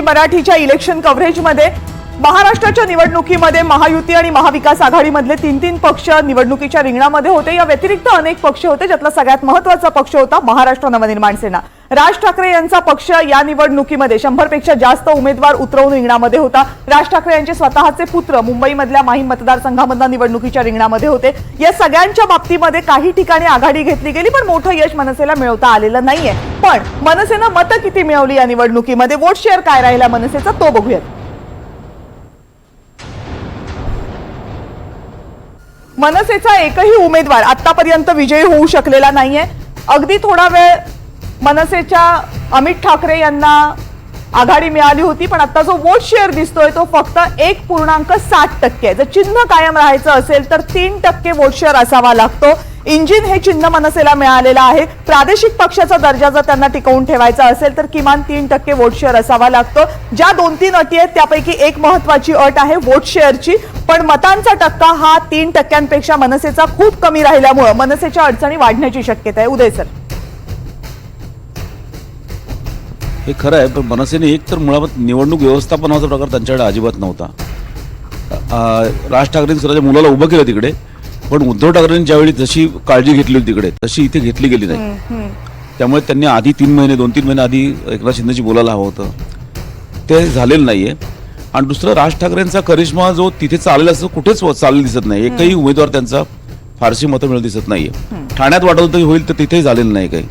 TV मराठीच्या election कव्हरेजमध्ये महाराष्ट्राच्या निवडणुकीमध्ये महायुती आणि महाविकास आघाडीमधले तीन तीन पक्ष निवडणुकीच्या रिंगणामध्ये होते. या व्यतिरिक्त अनेक पक्ष होते ज्यातला सगळ्यात महत्त्वाचा पक्ष होता महाराष्ट्र नवनिर्माण सेना. राज ठाकरे यांचा पक्ष या निवडणुकीमध्ये शंभरपेक्षा जास्त उमेदवार उतरवून रिंगणामध्ये होता. राज ठाकरे यांचे स्वतःचे पुत्र मुंबईमधल्या माहीम मतदारसंघामधल्या निवडणुकीच्या रिंगणामध्ये होते. या सगळ्यांच्या बाबतीमध्ये काही ठिकाणी आघाडी घेतली गेली पण मोठं यश मनसेला मिळवता आलेलं नाहीये. पण मनसेनं मतं किती मिळवली या निवडणुकीमध्ये? वोट शेअर काय राहिला मनसेचा? तो बघूयात. मनसेचा एकही उमेदवार आतापर्यंत विजयी होऊ शकलेला नाहीये. अगदी थोडा वेळ मनसेच्या अमित ठाकरे यांना आघाडी मिळाली होती पण आता जो वोट शेअर दिसतोय तो फक्त एक पूर्णांक साठ टक्के आहे. जर चिन्ह कायम राहायचं असेल तर तीन टक्के वोट शेअर असावा लागतो. इंजिन हे चिन्ह मनसेला मिळालेलं आहे. प्रादेशिक पक्षाचा दर्जा जर त्यांना टिकवून ठेवायचा असेल तर किमान तीन टक्के वोट शेअर असावा लागतो. ज्या दोन तीन अटी आहेत त्यापैकी एक महत्वाची अट आहे वोट शेअरची पण मतांचा टक्का हा तीन टक्क्यांपेक्षा मनसेचा खूप कमी राहिल्यामुळं मनसेच्या अडचणी वाढण्याची शक्यता आहे. उदय सर. हे खरं आहे पण मनसेने एक तर मुळात निवडणूक व्यवस्थापनाचा प्रकार त्यांच्याकडे अजिबात नव्हता. राज ठाकरेंनी स्वतःच्या मुलाला उभं केलं तिकडे पण उद्धव ठाकरेंनी ज्यावेळी जशी काळजी घेतली होती तिकडे तशी इथे घेतली गेली नाही. त्यामुळे त्यांनी आधी तीन महिने दोन तीन महिने आधी एकनाथ शिंदेची बोलायला हवं होतं. ते झालेलं नाहीये. आणि दुसरं राज ठाकरेंचा करिश्मा जो तिथे चालेला असतो कुठेच चाललेला दिसत नाही. एकही उमेदवार त्यांचा फारशी मतं मिळत दिसत नाहीये. ठाण्यात वाटत होतं की होईल तर तिथेही झालेलं नाही काही.